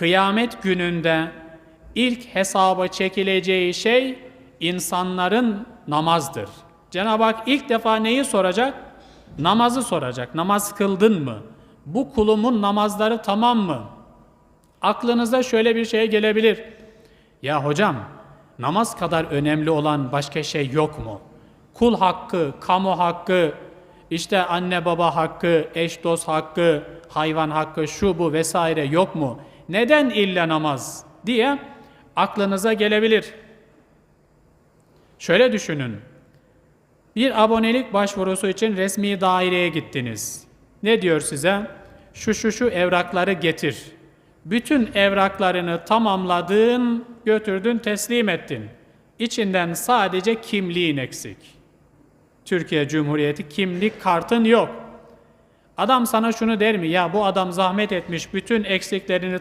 kıyamet gününde ilk hesaba çekileceği şey insanların namazdır. Cenab-ı Hak ilk defa neyi soracak? Namazı soracak. Namaz kıldın mı? Bu kulumun namazları tamam mı? Aklınıza şöyle bir şey gelebilir. Ya hocam, namaz kadar önemli olan başka şey yok mu? Kul hakkı, kamu hakkı, işte anne baba hakkı, eş dost hakkı, hayvan hakkı, şu bu vesaire yok mu? Neden illa namaz diye aklınıza gelebilir. Şöyle düşünün. Bir abonelik başvurusu için resmi daireye gittiniz. Ne diyor size? Şu şu şu evrakları getir. Bütün evraklarını tamamladın, götürdün, teslim ettin. İçinden sadece kimliğin eksik. Türkiye Cumhuriyeti kimlik kartın yok. Adam sana şunu der mi? Ya bu adam zahmet etmiş, bütün eksiklerini